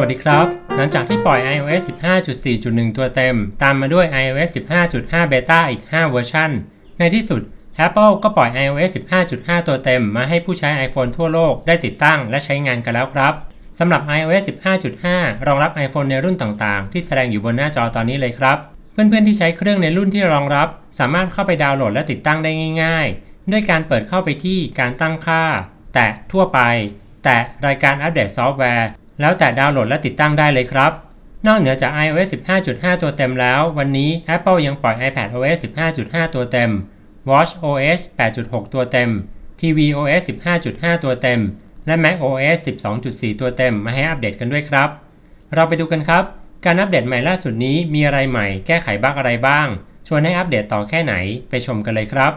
วัสดีครับ หลังจากที่ปล่อย iOS 15.4.1 ตัวเต็ม ตามมาด้วย iOS 15.5 Beta อีก 5 เวอร์ชันในที่สุด Apple ก็ปล่อย iOS 15.5 ตัวเต็ม มาให้ผู้ใช้ iPhone ทั่วโลกได้ติดตั้งและใช้งานกันแล้วครับ สำหรับ iOS 15.5 รองรับ iPhone ในรุ่นต่างๆ ที่แสดงอยู่บนหน้าจอตอนนี้เลยครับ เพื่อนๆที่ใช้เครื่องในรุ่นที่รองรับ สามารถเข้าไปดาวน์โหลดและติดตั้งได้ง่าย ๆ ด้วยการเปิดเข้าไปที่การตั้งค่า แตะทั่วไป แตะรายการอัปเดตซอฟต์แวร์ แล้วแต่ดาวน์โหลดและติดตั้งได้เลยครับ นอกเหนือจาก iOS 15.5 ตัวเต็มแล้ว วันนี้ Apple ยังปล่อย iPad OS 15.5 ตัวเต็ม Watch OS 8.6 ตัวเต็ม TV OS 15.5 ตัวเต็ม และ Mac OS 12.4 ตัวเต็มมาให้อัปเดตกันด้วยครับ เราไปดูกันครับ การอัปเดตใหม่ล่าสุดนี้มีอะไรใหม่ แก้ไขบั๊กอะไรบ้าง ชวนให้อัปเดตต่อแค่ไหนไปชมกันเลยครับ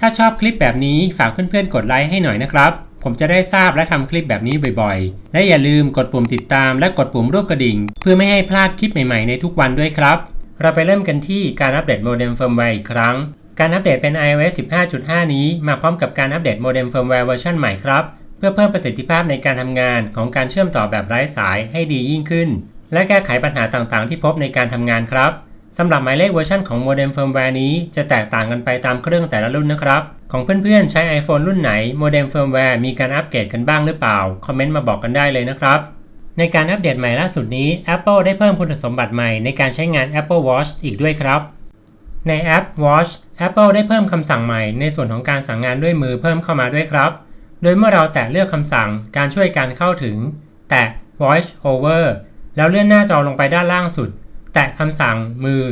ถ้าชอบคลิปแบบนี้ฝากเพื่อนๆกดไลค์ให้หน่อยนะครับ ผมจะได้ทราบและทำคลิปแบบนี้บ่อยๆ และอย่าลืมกดปุ่มติดตามและกดปุ่มรูปกระดิ่ง เพื่อไม่ให้พลาดคลิปใหม่ๆในทุกวันด้วยครับ เราไปเริ่มกันที่การอัปเดตโมเด็มเฟิร์มแวร์อีกครั้ง การอัปเดตเป็น iOS 15.5 นี้มาพร้อมกับการอัปเดตโมเด็มเฟิร์มแวร์เวอร์ชันใหม่ครับ เพื่อเพิ่มประสิทธิภาพในการทำงานของการเชื่อมต่อแบบไร้สายให้ดียิ่งขึ้น และแก้ไขปัญหาต่างๆ ที่พบในการทำงานครับ สำหรับหมายเลขเวอร์ชันของโมเด็มเฟิร์มแวร์นี้จะแตกต่างกันไปตามเครื่องแต่ละรุ่นนะครับ ของเพื่อนๆ ใช้ iPhone รุ่นไหนโมเด็มเฟิร์มแวร์มีการอัปเกรดกันบ้างหรือเปล่า คอมเมนต์มาบอกกันได้เลยนะครับในการอัปเดตใหม่ล่าสุดนี้ Apple ได้เพิ่มคุณสมบัติใหม่ในการใช้งาน Apple Watch อีกด้วยครับ ในแอป Watch Apple ได้เพิ่มคำสั่งใหม่ในส่วนของการสั่งงานด้วยมือเพิ่มเข้ามาด้วยครับ โดยเมื่อเราแตะเลือกคำสั่งการช่วยการเข้าถึง แตะ Voice Over แล้วเลื่อนหน้าจอลงไปด้านล่างสุด แตะคำสั่งมือ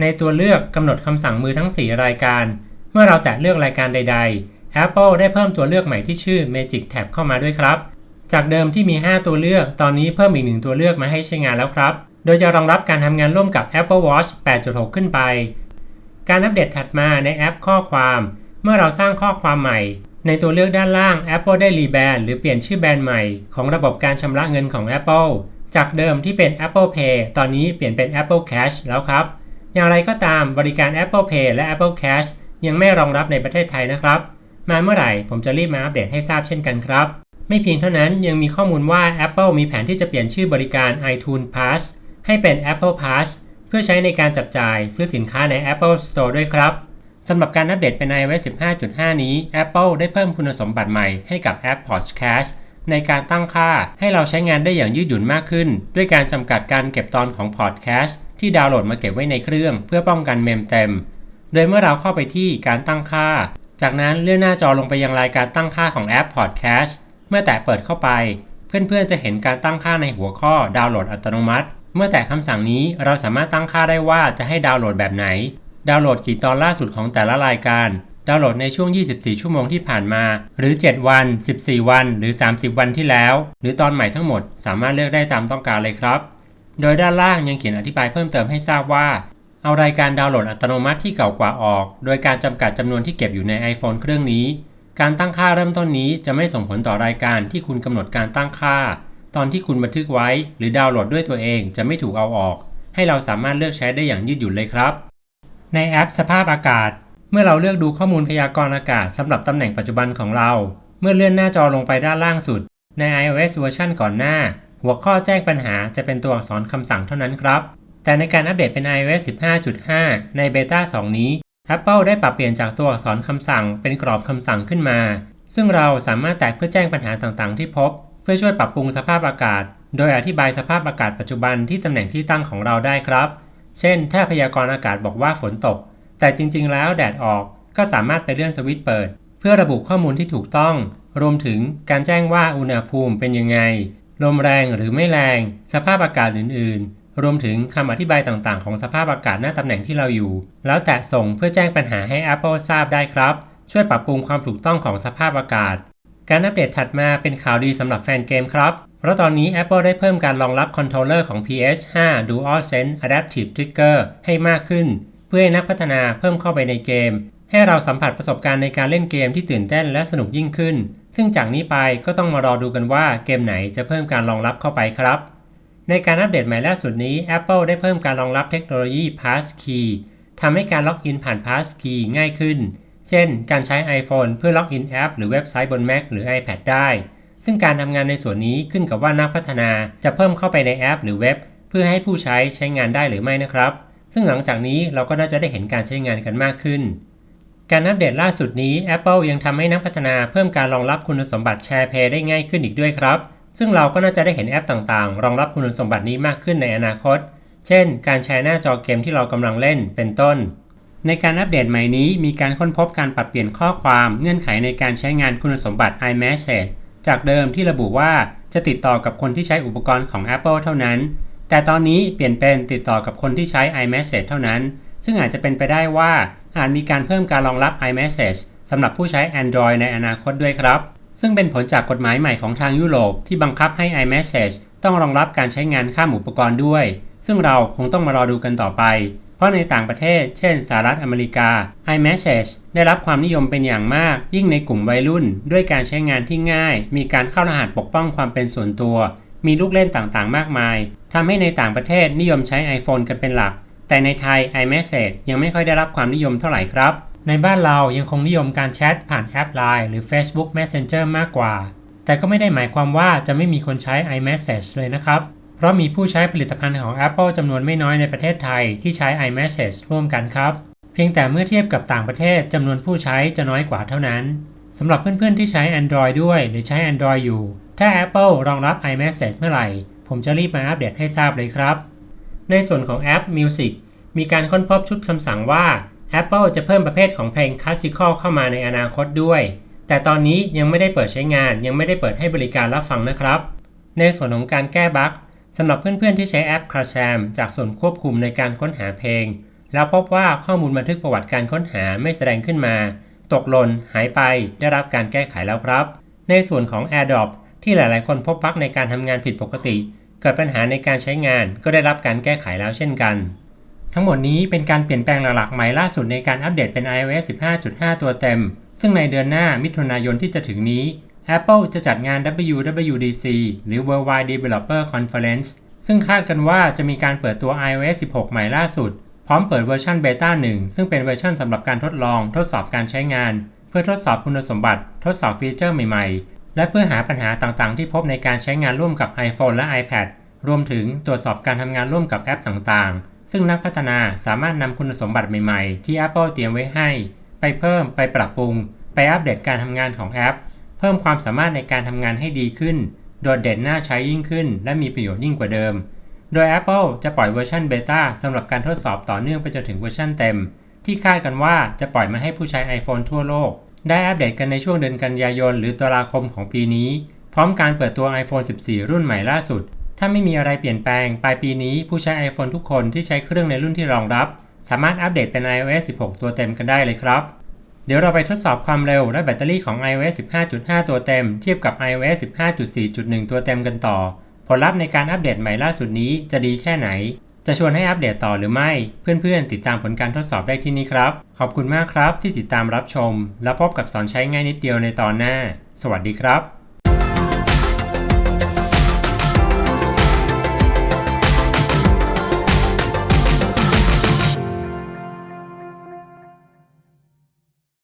ในตัวเลือกกำหนดคำสั่งมือทั้ง 4 รายการ เมื่อเราแตะเลือกรายการใด ๆ Apple ได้เพิ่มตัวเลือกใหม่ที่ชื่อ Magic Tab เข้ามาด้วยครับ จากเดิมที่มี 5 ตัวเลือก ตอนนี้เพิ่มอีกหนึ่งตัวเลือกมาให้ใช้งานแล้วครับ โดยจะรองรับการทำงานร่วมกับ Apple Watch 8.6 ขึ้นไป การอัปเดตถัดมาในแอปข้อความ เมื่อเราสร้างข้อความใหม่ ในตัวเลือกด้านล่าง Apple ได้รีแบรนด์หรือเปลี่ยนชื่อแบรนด์ใหม่ของระบบการชำระเงินของ Apple จากเดิมที่เป็น Apple Pay ตอนนี้เปลี่ยนเป็น Apple Cash แล้วครับ อย่างไรก็ตามบริการ Apple Pay และ Apple Cash ยังไม่รองรับในประเทศไทยนะครับ มาเมื่อไหร่ผมจะรีบมาอัปเดตให้ทราบเช่นกันครับ ไม่เพียงเท่านั้นยังมีข้อมูลว่า Apple มีแผนที่จะเปลี่ยนชื่อบริการ iTunes Pass ให้เป็น Apple Pass เพื่อใช้ในการจับจ่ายซื้อสินค้าใน Apple Store ด้วยครับสำหรับการอัปเดตเป็น iOS 15.5 นี้ Apple ได้เพิ่มคุณสมบัติใหม่ให้กับแอป Podcast ในการตั้งค่าให้เราใช้งานได้อย่างยืดหยุ่นมากขึ้น ด้วยการจำกัดการเก็บตอนของ Podcast ที่ดาวน์โหลดมาเก็บไว้ในเครื่อง เพื่อป้องกันเมมเต็ม โดยเมื่อเราเข้าไปที่การตั้งค่า จากนั้นเลื่อนหน้าจอลงไปยังรายการตั้งค่าของแอป Podcast เมื่อแตะเปิดเข้าไป เพื่อนๆจะเห็นการตั้งค่าในหัวข้อดาวน์โหลดอัตโนมัติ เมื่อแตะคำสั่งนี้เราสามารถตั้งค่าได้ว่าจะให้ดาวน์โหลดแบบไหน ดาวน์โหลดกี่ตอนล่าสุดของแต่ละรายการ ดาวน์โหลดในช่วง 24 ชั่วโมงที่ผ่านมา หรือ 7 วัน 14 วัน หรือ 30 วันที่แล้ว หรือตอนใหม่ทั้งหมด สามารถเลือกได้ตามต้องการเลยครับ โดยด้านล่างยังเขียนอธิบายเพิ่มเติมให้ทราบว่า เอารายการดาวน์โหลดอัตโนมัติที่เก่ากว่าออก โดยการจำกัดจำนวนที่เก็บอยู่ใน iPhone เครื่องนี้ การตั้งค่าเริ่มต้นนี้จะไม่ส่งผลต่อรายการที่คุณกำหนดการตั้งค่า ตอนที่คุณบันทึกไว้ หรือดาวน์โหลดด้วยตัวเองจะไม่ถูกเอาออก ให้เราสามารถเลือกใช้ได้อย่างยืดหยุ่นเลยครับ ในแอปสภาพอากาศ มื่อเราเลือกดูข้อมูลพยากรณ์อากาศสำหรับตำแหน่งปัจจุบันของเรา เมื่อเลื่อนหน้าจอลงไปด้านล่างสุด ใน iOS เวอร์ชันก่อนหน้า หัวข้อแจ้งปัญหาจะเป็นตัวอักษรคำสั่งเท่านั้นครับ แต่ในการอัปเดตเป็น iOS 15.5 ในเบต้า2 นี้ Apple ได้ปรับเปลี่ยนจากตัวอักษรคำสั่งเป็นกรอบคำสั่งขึ้นมา ซึ่งเราสามารถแตะเพื่อแจ้งปัญหาต่างๆ ที่พบ เพื่อช่วยปรับปรุงสภาพอากาศ โดยอธิบายสภาพอากาศปัจจุบันที่ตำแหน่งที่ตั้งของเราได้ครับ เช่น ถ้าพยากรณ์อากาศบอกว่าฝนตก แต่จริง ๆ แล้วแดดออกก็สามารถไปเลื่อนสวิตช์เปิด เพื่อระบุข้อมูลที่ถูกต้อง รวมถึงการแจ้งว่าอุณหภูมิเป็นยังไง ลมแรงหรือไม่แรง สภาพอากาศอื่น ๆ รวมถึงคำอธิบายต่างๆ ของสภาพอากาศหน้าตำแหน่งที่เราอยู่ แล้วแตะส่งเพื่อแจ้งปัญหาให้ Apple ทราบได้ครับ ช่วยปรับปรุงความถูกต้องของสภาพอากาศ การอัปเดตถัดมาเป็นข่าวดีสำหรับแฟนเกมครับเพราะตอนนี้ Apple ได้เพิ่มการรองรับคอนโทรลเลอร์ของ PS5 DualSense Adaptive Trigger ให้มากขึ้น พื่อให้นักพัฒนาเพิ่มเข้าไปในเกม ให้เราสัมผัสประสบการณ์ในการเล่นเกมที่ตื่นเต้นและสนุกยิ่งขึ้น ซึ่งจากนี้ไปก็ต้องมารอดูกันว่าเกมไหนจะเพิ่มการรองรับเข้าไปครับ ในการอัปเดตใหม่ล่าสุดนี้ Apple ได้เพิ่มการรองรับเทคโนโลยี Passkey ทำให้การล็อกอินผ่าน Passkey ง่ายขึ้น เช่น การใช้ iPhone เพื่อล็อกอินแอปหรือเว็บไซต์บน Mac หรือ iPad ได้ ซึ่งการทำงานในส่วนนี้ขึ้นกับว่านักพัฒนาจะเพิ่มเข้าไปในแอป หรือเว็บ เพื่อให้ผู้ใช้ใช้งานได้หรือไม่นะครับ ซึ่งหลังจากนี้เราก็น่าจะได้เห็นการใช้งานกันมากขึ้น การอัปเดตล่าสุดนี้ Apple ยังทำให้นักพัฒนาเพิ่มการรองรับคุณสมบัติแชร์เพย์ได้ง่ายขึ้นอีกด้วยครับ ซึ่งเราก็น่าจะได้เห็นแอปต่างๆ รองรับคุณสมบัตินี้มากขึ้นในอนาคต เช่น การแชร์หน้าจอเกมที่เรากำลังเล่นเป็นต้น ในการอัปเดตใหม่นี้มีการค้นพบการปรับเปลี่ยนข้อความเงื่อนไขในการใช้งานคุณสมบัติ iMessage จากเดิมที่ระบุว่าจะติดต่อกับคนที่ใช้อุปกรณ์ของ Apple เท่านั้น แต่ตอนนี้เปลี่ยนเป็นติดต่อกับคนที่ใช้ iMessage เท่านั้น ซึ่งอาจจะเป็นไปได้ว่าอาจมีการเพิ่มการรองรับ iMessage สำหรับผู้ใช้ Android ในอนาคตด้วยครับ ซึ่งเป็นผลจากกฎหมายใหม่ของทางยุโรปที่บังคับให้ iMessage ต้องรองรับการใช้งานข้ามอุปกรณ์ด้วย ซึ่งเราคงต้องมารอดูกันต่อไป เพราะในต่างประเทศ เช่นสหรัฐอเมริกา iMessage ได้รับความนิยมเป็นอย่างมาก ยิ่งในกลุ่มวัยรุ่น ด้วยการใช้งานที่ง่าย มีการเข้ารหัสปกป้องความเป็นส่วนตัว มีลูกเล่นต่างๆ มากมาย ทำให้ในต่างประเทศนิยมใช้ iPhone กันเป็นหลัก แต่ในไทย iMessage ยังไม่ค่อยได้รับความนิยมเท่าไหร่ครับ ในบ้านเรายังคงนิยมการแชทผ่านแอป Line หรือ Facebook Messenger มากกว่า แต่ก็ไม่ได้หมายความว่าจะไม่มีคนใช้ iMessage เลยนะครับ เพราะมีผู้ใช้ผลิตภัณฑ์ของ Apple จำนวนไม่น้อยในประเทศไทยที่ใช้ iMessage ร่วมกันครับ เพียงแต่เมื่อเทียบกับต่างประเทศจำนวนผู้ใช้จะน้อยกว่าเท่านั้นสำหรับเพื่อนๆที่ใช้ Android ด้วยหรือใช้ Android อยู่ ถ้า Apple รองรับ iMessage เมื่อไหร่ ผมจะรีบมาอัปเดตให้ทราบเลยครับ ในส่วนของแอป Music มีการค้นพบชุดคำสั่งว่า Apple จะเพิ่มประเภทของเพลงคลาสสิคอลเข้ามาในอนาคตด้วย แต่ตอนนี้ยังไม่ได้เปิดใช้งาน ยังไม่ได้เปิดให้บริการรับฟังนะครับ ในส่วนของการแก้บั๊กสำหรับเพื่อนๆที่ใช้แอป c r a s h a m จากส่วนควบคุมในการค้นหาเพลง แล้วพบว่าข้อมูลบันทึกประวัติการค้นหาไม่แสดงขึ้นมา ตกหล่นหายไปได้รับการแก้ไขแล้วครับ ในส่วนของ AirDrop ที่หลายๆ คนพบบั๊กในการทำงานผิดปกติ เกิดปัญหาในการใช้งานก็ได้รับการแก้ไขแล้วเช่นกัน ทั้งหมดนี้เป็นการเปลี่ยนแปลงหลักๆ ใหม่ล่าสุดในการอัปเดตเป็น iOS 15.5 ตัวเต็ม ซึ่งในเดือนหน้ามิถุนายนที่จะถึงนี้ Apple จะจัดงาน WWDC หรือ Worldwide Developer Conference ซึ่งคาดกันว่าจะมีการเปิดตัว iOS 16 ใหม่ล่าสุด พร้อมเปิดเวอร์ชันเบต้า1ซึ่งเป็นเวอร์ชันสำหรับการทดลอง ทดสอบการใช้งาน เพื่อทดสอบคุณสมบัติ ทดสอบฟีเจอร์ใหม่ๆ และเพื่อหาปัญหาต่างๆ ที่พบในการใช้งานร่วมกับ iPhone และ iPad รวมถึงตรวจสอบการทำงานร่วมกับแอปต่างๆ ซึ่งนักพัฒนาสามารถนำคุณสมบัติใหม่ๆ ที่ Apple เตรียมไว้ให้ ไปเพิ่ม ไปปรับปรุง ไปอัปเดตการทำงานของแอป เพิ่มความสามารถในการทำงานให้ดีขึ้น โดดเด่นน่าใช้ยิ่งขึ้น และมีประโยชน์ยิ่งกว่าเดิม โดย Apple จะปล่อยเวอร์ชันเบต้าสำหรับการทดสอบต่อเนื่องไปจนถึงเวอร์ชันเต็ม ที่คาดกันว่าจะปล่อยมาให้ผู้ใช้ iPhone ทั่วโลก ได้อัปเดตกันในช่วงเดือนกันยายนหรือตุลาคมของปีนี้ พร้อมการเปิดตัว iPhone 14 รุ่นใหม่ล่าสุด ถ้าไม่มีอะไรเปลี่ยนแปลง ปลายปีนี้ผู้ใช้ iPhone ทุกคนที่ใช้เครื่องในรุ่นที่รองรับ สามารถอัปเดตเป็น iOS 16 ตัวเต็มกันได้เลยครับ เดี๋ยวเราไปทดสอบความเร็วและแบตเตอรี่ของ iOS 15.5 ตัวเต็ม เทียบกับ iOS 15.4.1 ตัวเต็มกันต่อ ผลลัพธ์ในการอัปเดตใหม่ล่าสุดนี้จะดีแค่ไหน จะชวนให้อัปเดตต่อหรือไม่ เพื่อนๆ ติดตามผลการทดสอบได้ที่นี่ครับ ขอบคุณมากครับที่ติดตามรับชม แล้วพบกับสอนใช้ง่ายนิดเดียวในตอนหน้า สวัสดีครับ